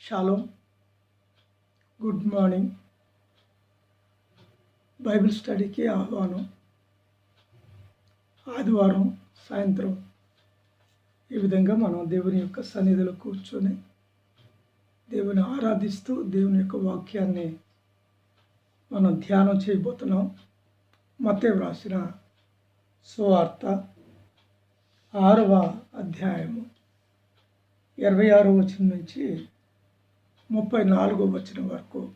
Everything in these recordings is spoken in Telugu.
Shalom good morning. బైబిల్ స్టడీకి ఆహ్వానం. ఆదివారం సాయంత్రం ఈ విధంగా మనం దేవుని యొక్క సన్నిధిలో కూర్చొని దేవుని ఆరాధిస్తూ దేవుని యొక్క వాక్యాన్ని మనం ధ్యానం చేయబోతున్నాం. మతే వ్రాసిన సువార్త ఆరవ అధ్యాయము ఇరవై ఆరో వచనం నుంచి ముప్పై నాలుగో వచ్చిన వరకు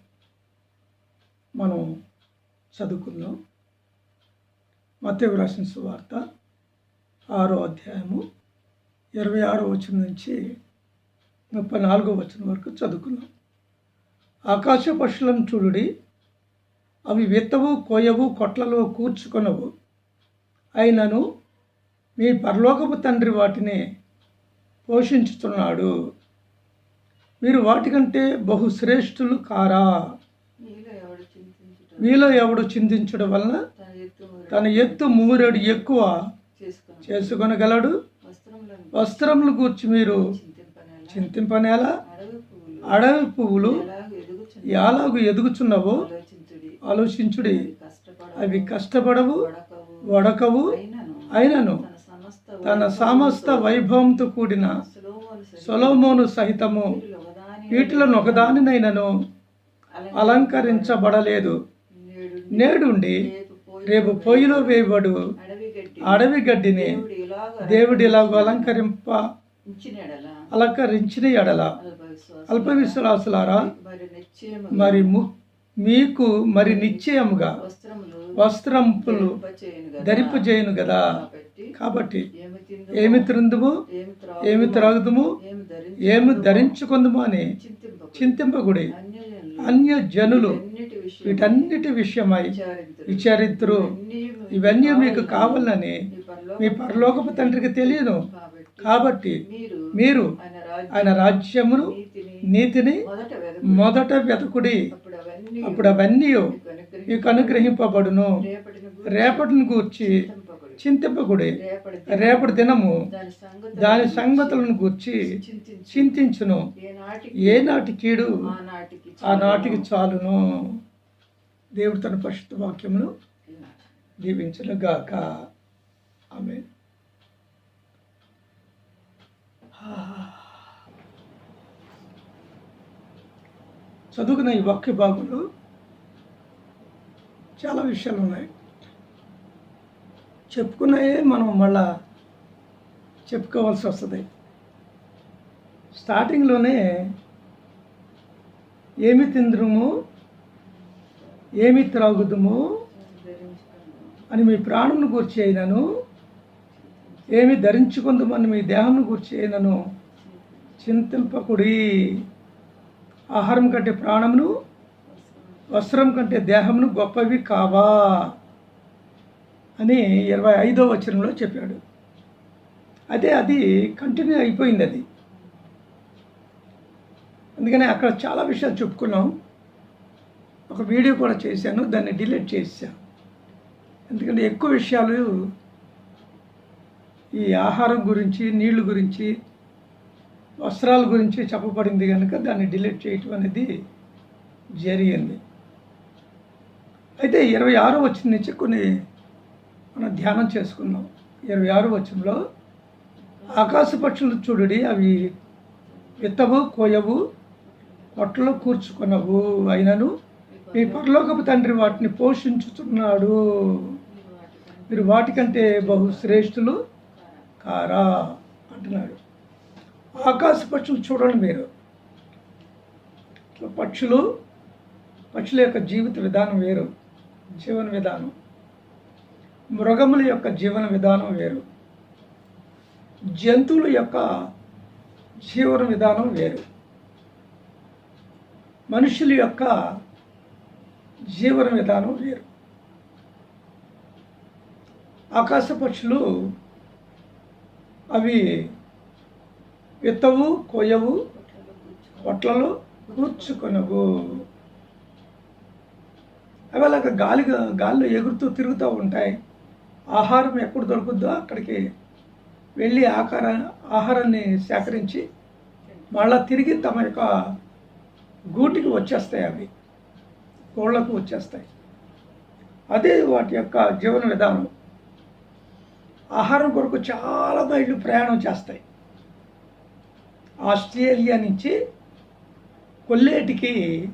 మనం చదువుకుందాం. మత్తయి రాసిన సువార్త ఆరో అధ్యాయము ఇరవై ఆరో వచనం నుంచి ముప్పై నాలుగో వచనం వరకు చదువుకుందాం. ఆకాశ పక్షులను చూడుడి అవి విత్తవు కోయవు కొట్లలో కూర్చుకొనవు. అయినను మీ పరలోకపు తండ్రి వాటిని పోషించుతున్నాడు మీరు వాటికంటే బహు శ్రేష్ఠులు కారా? మీలో ఎవడు చింతించడం వలన తన ఎత్తు మూరెడు ఎక్కువ చేసుకుని చేసుకొనగలడు? వస్త్రములు గూర్చి మీరు చింతింపనేలా? అడవి పువ్వులు ఎలాగ ఎదుగుచున్న ఎలాగు ఎదుగుచున్నవో ఆలోచించుడి. అవి కష్టపడవు వడకవు అయినను. తన సమస్త వైభవంతో కూడిన సొలోమోను సహితము. వీటిలో ఒకదాని ఒకదానినైనను అలంకరించబడలేదు. నేడుండి రేపు పొయ్యిలో వేయబడు అడవి గడ్డిని దేవుడు ఇలాగ దేవుడి అలంకరింప అలంకరించిన ఎడల. అల్ప విశ్వాసులారా మరి ముఖ్య మీకు మరి నిశ్చయముగా వస్త్రంపులు చేయను కదా. కాబట్టి ఏమి తిందు ఏమి త్రాగుదుము? ఏమి ధరించి ఏమి ధరించుకుందుము? అని చింతింపకు చింతింపగుడి అన్యజనులు అన్య జనులు వీటన్నిటి విషయమై అన్నియు ఇవన్నీ మీకు కావాలని మీ పరలోక మీ పరలోకపు తండ్రికి తెలియను. కాబట్టి మీరు ఆయన రాజ్యం ఆయన రాజ్యమును నీతిని మొదట వెతకుడి అప్పుడు అవన్నీ మీకు అనుగ్రహింపబడును. రేపటిని గూర్చి చింతింపకుడి. రేపటి దినము దాని సంగతి దాని సంగతులను గూర్చి చింతించు. చింతించును. ఏనాటి కీడు ఆనాటికి చాలును. దేవుడు తన పరిశుద్ధ వాక్యమును చాలు. దీవించను గాక చదువుకున్న ఈ వాక్య భాగంలో చాలా విషయాలు ఉన్నాయి. చెప్పుకున్నాయే మనం మళ్ళా చెప్పుకోవాల్సి వస్తుంది. స్టార్టింగ్లోనే ఏమి తిందుము ఏమి త్రాగుదుము అని మీ ప్రాణంను గురించి అయినను ఏమి ధరించుకుందామని మీ దేహంను గురించి అయినను చింతింపకుడి. ఆహారం కంటే ప్రాణమును వస్త్రం కంటే దేహమును గొప్పవి కావా అని ఇరవై ఐదో వచనంలో చెప్పాడు. అదే అది కంటిన్యూ అయిపోయింది అది. అందుకని అక్కడ చాలా విషయాలు చెప్పుకున్నాం. ఒక వీడియో కూడా చేశాను దాన్ని డిలీట్ చేశాను ఎందుకంటే ఎక్కువ విషయాలు ఈ ఆహారం గురించి నీళ్ళు గురించి వస్త్రాల గురించి చెప్పబడింది కనుక దాన్ని డిలీట్ చేయటం అనేది జరిగింది. అయితే ఇరవై ఆరో వచ్చిన నుంచి కొన్ని మనం ధ్యానం చేసుకున్నాం ఇరవై ఆరో వచ్చంలో ఆకాశ పక్షులు చూడుడి అవి విత్తవు కోయవు పొట్టలో కూర్చుకున్నవు అయినను మీ పరలోకపు తండ్రి వాటిని పోషించుతున్నాడు మీరు మీరు వాటికంటే బహు శ్రేష్ఠులు కారా? అంటున్నాడు. ఆకాశ పక్షులు చూడండి మీరు. పక్షులు పక్షుల యొక్క జీవిత విధానం వేరు జీవన విధానం. మృగముల యొక్క జీవన విధానం వేరు. జంతువుల యొక్క జీవన విధానం వేరు. మనుషుల యొక్క జీవన విధానం వేరు. ఆకాశ పక్షులు అవి విత్తవు కొయ్యవు పొట్లలో కూర్చుకొనవు. అవి అలాగ గాలి గాలిలో ఎగురుతూ తిరుగుతూ ఉంటాయి. ఆహారం ఎప్పుడు దొరుకుద్దో అక్కడికి వెళ్ళి ఆకార ఆహారాన్ని సేకరించి మళ్ళా తిరిగి తమ యొక్క గూటికి వచ్చేస్తాయి అవి. కోళ్ళకు వచ్చేస్తాయి. అదే వాటి యొక్క జీవన విధానం. ఆహారం కొరకు చాలా మైళ్ళు ప్రయాణం చేస్తాయి. ఆస్ట్రేలియా నుంచి కొల్లేటికి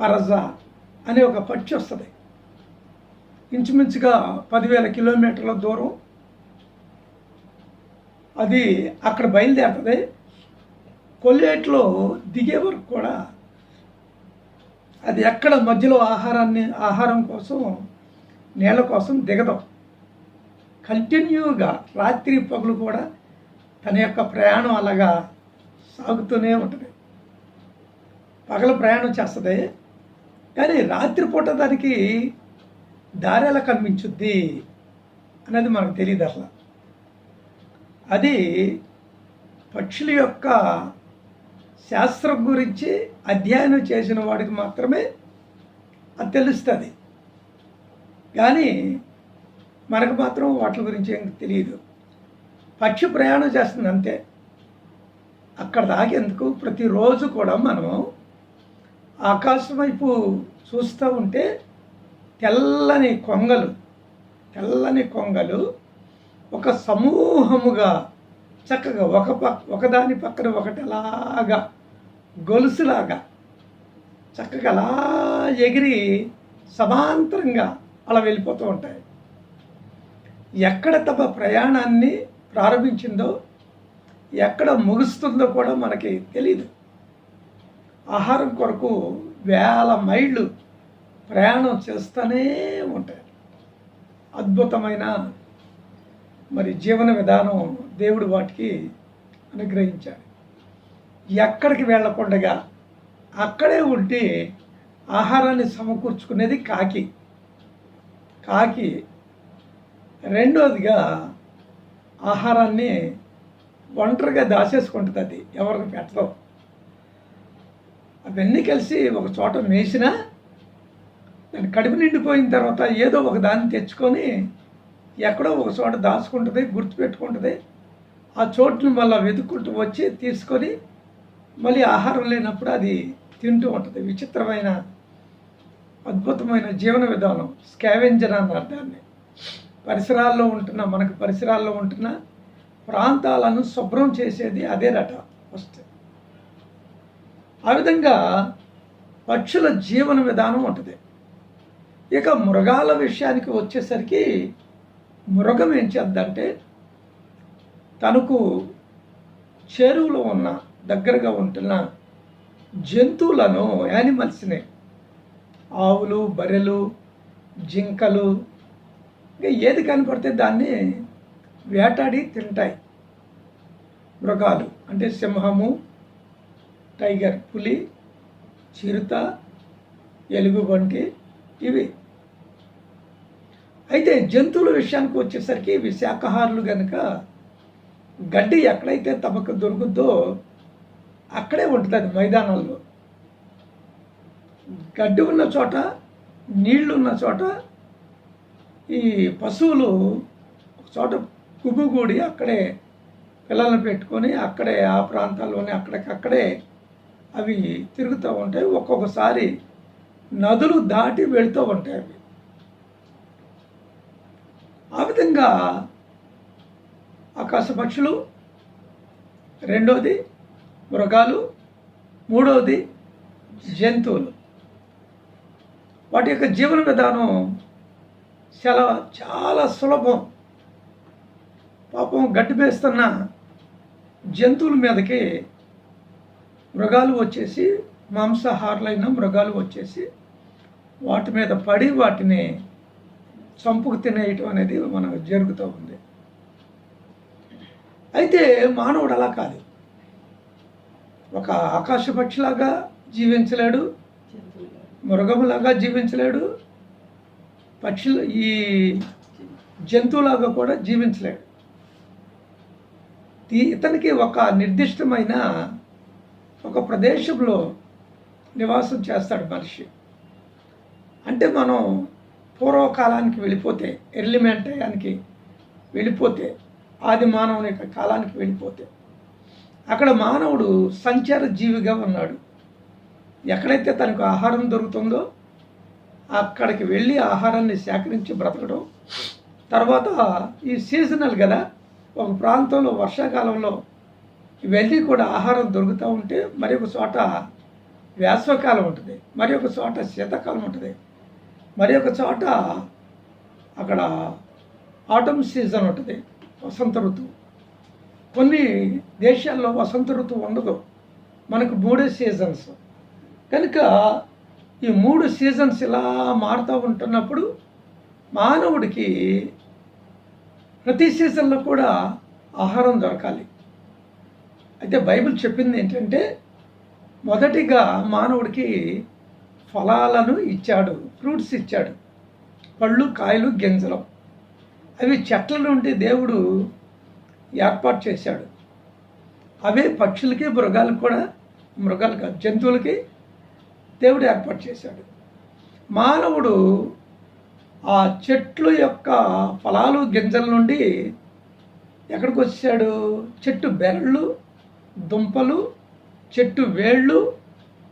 పరజా అనే ఒక పక్షి వస్తుంది. ఇంచుమించుగా పదివేల కిలోమీటర్ల దూరం. అది అక్కడ బయలుదేరుతుంది. కొల్లేటిలో దిగే వరకు కూడా అది ఎక్కడ మధ్యలో ఆహారాన్ని ఆహారం కోసం నీళ్ళ కోసం దిగదు. కంటిన్యూగా రాత్రి పగులు కూడా తన యొక్క ప్రయాణం అలాగా సాగుతూనే ఉంటుంది. పగల ప్రయాణం చేస్తుంది. కానీ రాత్రిపూట దానికి దారి ఎలా కనిపించుద్ది అనేది మనకు తెలియదు అసలు. అది పక్షుల యొక్క శాస్త్రం గురించి అధ్యయనం చేసిన వాడికి మాత్రమే అది తెలుస్తుంది. కానీ మనకు మాత్రం వాటి గురించి ఏం తెలియదు. పక్షి ప్రయాణం చేస్తుంది అంతే. అక్కడ తాగేందుకు ప్రతిరోజు కూడా మనం ఆకాశం వైపు చూస్తూ ఉంటే తెల్లని కొంగలు తెల్లని కొంగలు ఒక సమూహముగా చక్కగా ఒక పక్ ఒకదాని పక్కన ఒకటి అలాగా గొలుసులాగా చక్కగా అలా ఎగిరి సమాంతరంగా అలా వెళ్ళిపోతూ ఉంటాయి. ఎక్కడ తమ ప్రయాణాన్ని ప్రారంభించిందో ఎక్కడ ముగుస్తుందో కూడా మనకి తెలియదు ఆహారం కొరకు వేల మైళ్ళు ప్రయాణం చేస్తూనే ఉంటాయి అద్భుతమైన మరి జీవన విధానం దేవుడు వాటికి అనుగ్రహించాడు. ఎక్కడికి వెళ్ళకుండగా అక్కడే ఉండి ఆహారాన్ని సమకూర్చుకునేది కాకి. కాకి రెండోదిగా ఆహారాన్ని ఒంటరిగా దాచేసుకుంటుంది అది. ఎవరికి పెట్టదు అవన్నీ కలిసి ఒక చోట మేసినా దాని కడుపు నిండిపోయిన తర్వాత ఏదో ఒక దాన్ని తెచ్చుకొని ఎక్కడో ఒక చోట దాచుకుంటుంది గుర్తుపెట్టుకుంటుంది. ఆ చోట్ని మళ్ళీ వెతుక్కుంటూ వచ్చి తీసుకొని మళ్ళీ ఆహారం లేనప్పుడు అది తింటూ ఉంటుంది. విచిత్రమైన అద్భుతమైన జీవన విధానం. స్కావెంజర్ అన్నారు దాన్ని. పరిసరాల్లో ఉంటున్న మనకు పరిసరాల్లో ఉంటున్న ప్రాంతాలను శుభ్రం చేసేది అదే రట ఫస్ట్. ఆ విధంగా పక్షుల జీవన విధానం ఉంటుంది. ఇక మృగాల విషయానికి వచ్చేసరికి మృగం ఏం చేద్దంటే తనకు చెరువులో ఉన్న దగ్గరగా ఉంటున్న జంతువులను యానిమల్స్ని ఆవులు బర్రెలు జింకలు ఇంకా ఏది కనపడితే దాన్ని వేటాడి తింటాయి. మృగాలు అంటే సింహము టైగర్ పులి చిరుత ఎలుగుబంటి ఇవి. అయితే జంతువుల విషయానికి వచ్చేసరికి ఇవి శాకాహారులు కనుక గడ్డి ఎక్కడైతే తమకు దొరుకుద్దో అక్కడే ఉంటుంది మైదానంలో. గడ్డి ఉన్న చోట నీళ్ళు ఉన్న చోట ఈ పశువులు ఒక చోట గుబుగూడి అక్కడే పిల్లల్ని పెట్టుకొని అక్కడే ఆ ప్రాంతాల్లోనే అక్కడికక్కడే అవి తిరుగుతూ ఉంటాయి. ఒక్కొక్కసారి నదులు దాటి వెళుతూ ఉంటాయి అవి. ఆ విధంగా ఆకాశ పక్షులు రెండోది మృగాలు మూడవది జంతువులు. వాటి యొక్క జీవన విధానం చాలా చాలా సులభం. పాపం గడ్డి మేస్తున్న జంతువుల మీదకి మృగాలు వచ్చేసి మాంసాహారులైన మృగాలు వచ్చేసి వాటి మీద పడి వాటిని చంపుకు తినేయటం అనేది మనకు జరుగుతూ ఉంది. అయితే మానవుడు అలా కాదు. ఒక ఆకాశ పక్షిలాగా జీవించలేడు మృగములాగా జీవించలేడు. పక్షులు ఈ జంతువులాగా కూడా జీవించలేడు. ఇతనికి ఒక నిర్దిష్టమైన ఒక ప్రదేశంలో నివాసం చేస్తాడు మనిషి. అంటే మనం పూర్వకాలానికి వెళ్ళిపోతే ఎర్లిమెంట్ టయానికి వెళ్ళిపోతే ఆది మానవుని యొక్క కాలానికి వెళ్ళిపోతే అక్కడ మానవుడు సంచార జీవిగా ఉన్నాడు. ఎక్కడైతే తనకు ఆహారం దొరుకుతుందో అక్కడికి వెళ్ళి ఆహారాన్ని సేకరించి బ్రతకడం. తర్వాత ఈ సీజనల్ కదా ఒక ప్రాంతంలో వర్షాకాలంలో వెళ్ళి కూడా ఆహారం దొరుకుతూ ఉంటే మరి ఒక చోట వేసవకాలం ఉంటుంది మరి ఒక చోట శీతాకాలం ఉంటుంది మరి ఒక చోట అక్కడ ఆటమ్ సీజన్ ఉంటుంది వసంత ఋతువు. కొన్ని దేశాల్లో వసంత ఋతువు ఉండదు మనకు మూడే సీజన్స్ కనుక ఈ మూడు సీజన్స్ ఇలా మారుతూ ఉంటున్నప్పుడు మానవుడికి ప్రతి సీజన్లో కూడా ఆహారం దొరకాలి. అయితే బైబిల్ చెప్పింది ఏంటంటే మొదటిగా మానవుడికి ఫలాలను ఇచ్చాడు ఫ్రూట్స్ ఇచ్చాడు. పళ్ళు కాయలు గింజలు. అవి చెట్ల నుండి దేవుడు ఏర్పాటు చేశాడు. అవే పక్షులకి మృగాలకు కూడా మృగాలు కాదు జంతువులకి దేవుడు ఏర్పాటు చేశాడు. మానవుడు ఆ చెట్లు యొక్క ఫలాలు గింజల నుండి ఎక్కడికి వచ్చాడు? చెట్టు బెరళ్ళు దుంపలు చెట్టు వేళ్ళు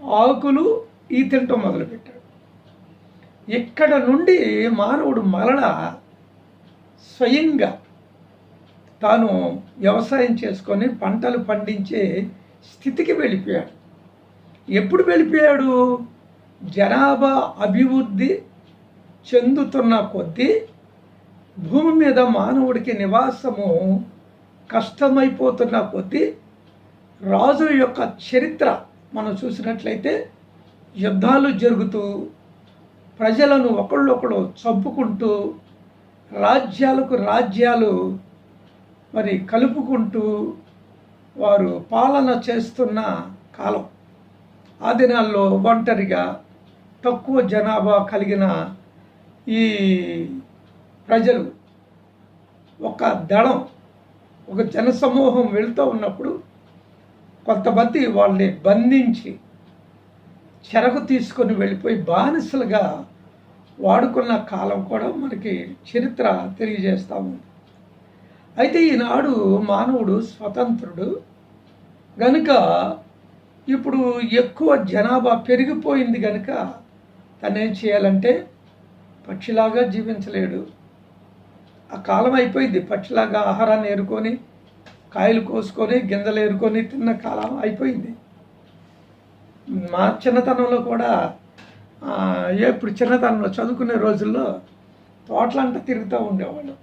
ఆకులు ఈ తినటం మొదలుపెట్టాడు. ఇక్కడ నుండి మానవుడు మరల స్వయంగా తాను వ్యవసాయం చేసుకొని పంటలు పండించే స్థితికి వెళ్ళిపోయాడు. ఎప్పుడు వెళ్ళిపోయాడు? జనాభా అభివృద్ధి చెందుతున్న కొద్దీ భూమి మీద మానవుడికి నివాసము కష్టమైపోతున్న కొద్దీ రాజుల యొక్క చరిత్ర మనం చూసినట్లయితే యుద్ధాలు జరుగుతూ ప్రజలను ఒకళ్ళొకడు చంపుకుంటూ రాజ్యాలకు రాజ్యాలు మరి కలుపుకుంటూ వారు పాలన చేస్తున్న కాలం. ఆ దినాల్లో ఒంటరిగా తక్కువ జనాభా కలిగిన ఈ ప్రజలు ఒక దళం ఒక జనసమూహం వెళ్తూ ఉన్నప్పుడు కొంతమంది వాళ్ళని బంధించి చెరకు తీసుకొని వెళ్ళిపోయి బానిసలుగా వాడుకున్న కాలం కూడా మనకి చరిత్ర తెలియజేస్తూ ఉంది. అయితే ఈనాడు మానవుడు స్వతంత్రుడు గనుక ఇప్పుడు ఎక్కువ జనాభా పెరిగిపోయింది కనుక తనేం చేయాలంటే పక్షిలాగా జీవించలేడు. ఆ కాలం అయిపోయింది. పక్షిలాగా ఆహారాన్ని ఏరుకొని కాయలు కోసుకొని గింజలు ఏరుకొని తిన్న కాలం అయిపోయింది. మా చిన్నతనంలో కూడా ఇప్పుడు ఎప్పుడు చిన్నతనంలో చదువుకునే రోజుల్లో తోటలంతా తిరుగుతూ ఉండేవాళ్ళం.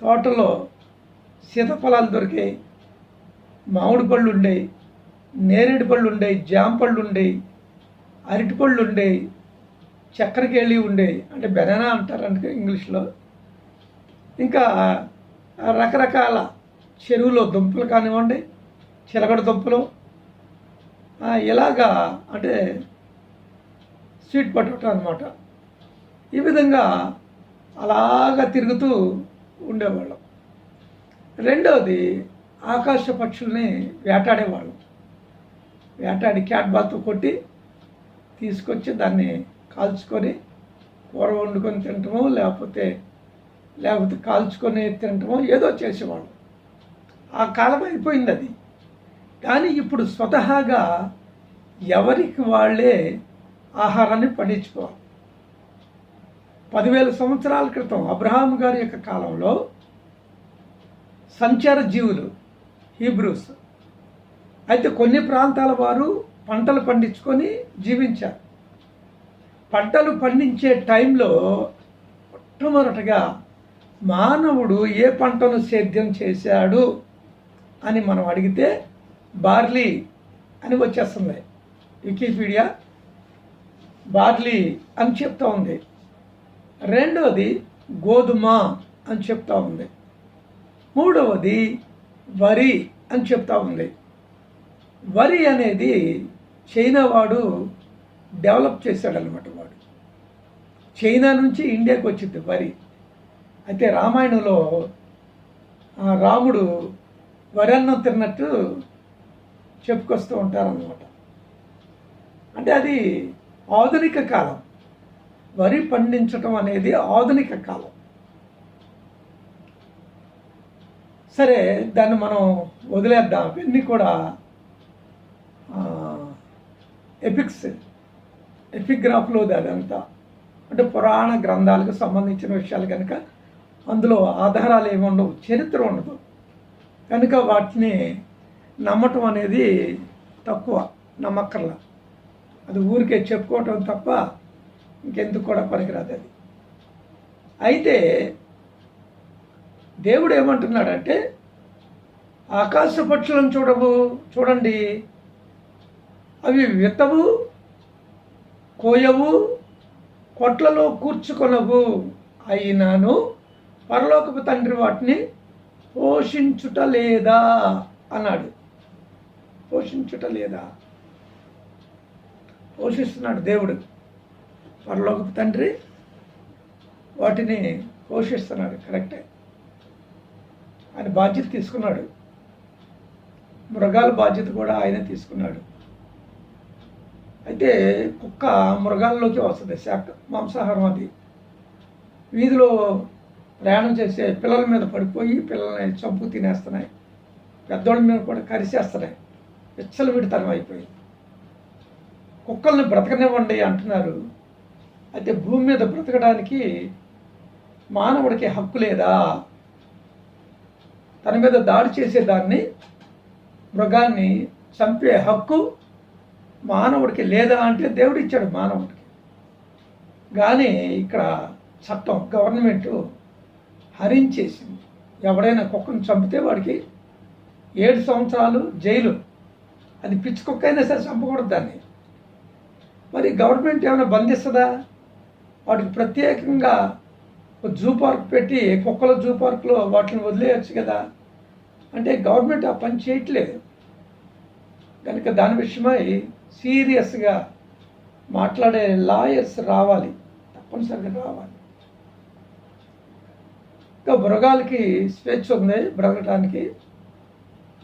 తోటలో సీతఫలాలు దొరికాయి మామిడి పళ్ళు ఉండేవి నేరేడు పళ్ళు ఉండేవి జామ పళ్ళు ఉండేవి అరటి పళ్ళు ఉండేవి చక్కెరకేళి ఉండేవి అంటే బెనానా అంటారంటే ఇంగ్లీష్లో. ఇంకా రకరకాల చెరువులో దుంపలు కానివ్వండి చిలకడ దుంపలు ఇలాగా అంటే స్వీట్ పొటాటో అనమాట ఈ విధంగా అలాగా తిరుగుతూ ఉండేవాళ్ళం. రెండవది ఆకాశ పక్షుల్ని వేటాడేవాళ్ళం. వేటాడి క్యాట్ బాల్తో కొట్టి తీసుకొచ్చి దాన్ని కాల్చుకొని కూర వండుకొని తినటమో లేకపోతే లేకపోతే కాల్చుకొని తినటమో ఏదో చేసేవాళ్ళం. ఆ కాలం అయిపోయింది అది. కానీ ఇప్పుడు స్వతహాగా ఎవరికి వాళ్ళే ఆహారాన్ని పండించుకోవాలి. పదివేల సంవత్సరాల క్రితం అబ్రహాం గారి యొక్క కాలంలో సంచార జీవులు హీబ్రూస్ అయితే కొన్ని ప్రాంతాల వారు పంటలు పండించుకొని జీవించారు. పంటలు పండించే టైంలో మొట్టమొదటగా మానవుడు ఏ పంటను సేద్యం చేశాడు అని మనం అడిగితే బార్లీ అని వచ్చేస్తుంది. వికీపీడియా బార్లీ అని చెప్తా ఉంది. రెండవది గోధుమ అని చెప్తా ఉంది. మూడవది వరి అని చెప్తా ఉంది. వరి అనేది చైనా వాడు డెవలప్ చేశాడనమాట వాడు. చైనా నుంచి ఇండియాకి వచ్చింది వరి. అయితే రామాయణంలో రాముడు వరి అన్నం తిన్నట్టు చెప్పుకొస్తూ ఉంటారన్నమాట. అంటే అది ఆధునిక కాలం. వరి పండించటం అనేది ఆధునిక కాలం. సరే దాన్ని మనం వదిలేద్దాం. ఇవన్నీ కూడా ఎపిక్స్ ఎపిగ్రాఫ్లో అదంతా. అంటే పురాణ గ్రంథాలకు సంబంధించిన విషయాలు కనుక అందులో ఆధారాలు ఏమి ఉండవు చరిత్ర ఉండదు. కనుక వాటిని నమ్మటం అనేది తక్కువ నమ్మక్కర్లా. అది ఊరికే చెప్పుకోవటం తప్ప ఇంకెందుకు కూడా పనికిరాదు అది. అయితే దేవుడు ఏమంటున్నాడంటే ఆకాశ పక్షులను చూడవు చూడండి అవి విత్తవు కోయవు కొట్లలో కూర్చుకొనవు. అయినాను పరలోకపు తండ్రి వాటిని పోషించుట లేదా? అన్నాడు. పోషించుట లేదా? పోషిస్తున్నాడు దేవుడు. పరలోకపు తండ్రి వాటిని పోషిస్తున్నాడు. కరెక్టే. ఆయన బాధ్యత తీసుకున్నాడు. మృగాల బాధ్యత కూడా ఆయన తీసుకున్నాడు. అయితే కుక్క మృగాల్లోకి వస్తుంది శాఖ మాంసాహారం అది. వీధిలో ప్రయాణం చేసే పిల్లల మీద పడిపోయి పిల్లల్ని చంపు తినేస్తున్నాయి. పెద్దోళ్ళ మీద కూడా కరిసేస్తున్నాయి. విచ్చలు విడితనం అయిపోయింది. కుక్కల్ని బ్రతకనివ్వండి అంటున్నారు. అయితే భూమి మీద బ్రతకడానికి మానవుడికి హక్కు లేదా? తన మీద దాడి చేసేదాన్ని మృగాన్ని చంపే హక్కు మానవుడికి లేదా అంటే దేవుడు ఇచ్చాడు మానవుడికి. కానీ ఇక్కడ చట్టం గవర్నమెంట్ హరించేసింది. ఎవడైనా కుక్కను చంపితే వాడికి ఏడు సంవత్సరాలు జైలు. అది పిచ్చి కుక్క అయినా సరే చంపకూడదు దాన్ని. మరి గవర్నమెంట్ ఏమైనా బంధిస్తుందా? వాటికి ప్రత్యేకంగా ఒక జూ పార్క్ పెట్టి కుక్కల జూ పార్క్లో వాటిని వదిలేయచ్చు కదా. అంటే గవర్నమెంట్ ఆ పని చేయట్లేదు. కనుక దాని విషయమై సీరియస్గా మాట్లాడే లాయర్స్ రావాలి. తప్పనిసరిగా రావాలి. ఇంకా మృగాలకి స్వేచ్ఛ ఉంది బ్రతకడానికి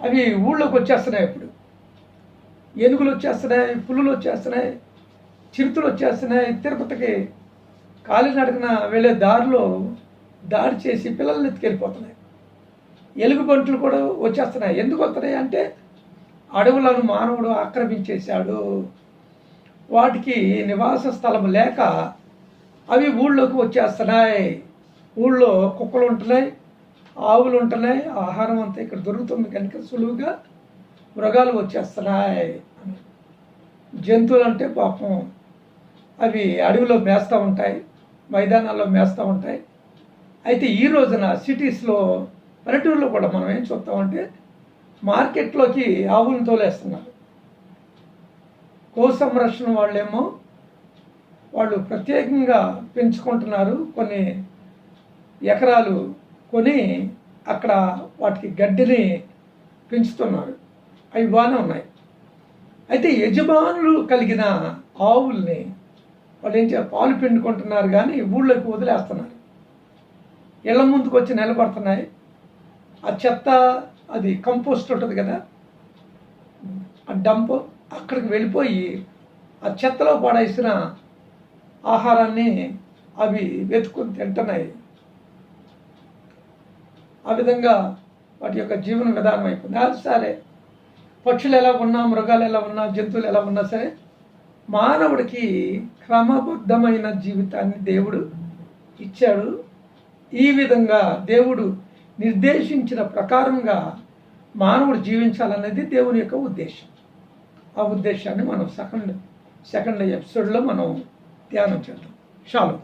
అవి ఊళ్ళోకి వచ్చేస్తున్నాయి ఇప్పుడు. ఏనుగులు వచ్చేస్తున్నాయి పులులు వచ్చేస్తున్నాయి చిరుతలు వచ్చేస్తున్నాయి. తిరుపతికి కాలినడకన వెళ్ళే దారిలో దాడి చేసి పిల్లల్ని ఎత్తుకెళ్ళిపోతున్నాయి. ఎలుగుబంట్లు కూడా వచ్చేస్తున్నాయి. ఎందుకు వస్తున్నాయి అంటే అడవులను మానవుడు ఆక్రమించేశాడు. వాటికి నివాస స్థలం లేక అవి ఊళ్ళోకి వచ్చేస్తున్నాయి. ఊళ్ళో కుక్కలు ఉంటున్నాయి ఆవులు ఉంటున్నాయి ఆహారం అంతా ఇక్కడ దొరుకుతుంది కనుక సులువుగా మృగాలు వచ్చేస్తున్నాయి. జంతువులు అంటే పాపం. అవి అడవిలో మేస్తూ ఉంటాయి మైదానాల్లో మేస్తూ ఉంటాయి. అయితే ఈ రోజున సిటీస్లో పల్లెటూరులో కూడా మనం ఏం చూస్తామంటే మార్కెట్లోకి ఆవులను తోలేస్తున్నారు గో సంరక్షణ వాళ్ళేమో వాళ్ళు ప్రత్యేకంగా పెంచుకుంటున్నారు. కొన్ని ఎకరాలు కొని అక్కడ వాటికి గడ్డిని పెంచుతున్నారు. అవి బాగానే ఉన్నాయి. అయితే యజమానులు కలిగిన ఆవుల్ని వాళ్ళు ఏం పాలు పిండుకుంటున్నారు కానీ ఊళ్ళోకి వదిలేస్తున్నారు. ఇళ్ళ ముందుకు వచ్చి నిలబడుతున్నాయి. ఆ చెత్త అది కంపోస్ట్ ఉంటుంది కదా ఆ డంప్ అక్కడికి వెళ్ళిపోయి ఆ చెత్తలో పడేసిన ఆహారాన్ని అవి వెతుకుని తింటున్నాయి. ఆ విధంగా వాటి యొక్క జీవన విధానం అయిపోయింది. అది సరే పక్షులు ఎలా ఉన్నా మృగాలు ఎలా ఉన్నా జంతువులు ఎలా ఉన్నా సరే మానవుడికి క్రమబద్ధమైన జీవితాన్ని దేవుడు ఇచ్చాడు. ఈ విధంగా దేవుడు నిర్దేశించిన ప్రకారంగా మానవుడు జీవించాలనేది దేవుని యొక్క ఉద్దేశం. ఆ ఉద్దేశాన్ని మనం సెకండ్ సెకండ్ ఎపిసోడ్లో మనం ధ్యానం చేద్దాం. షాలో.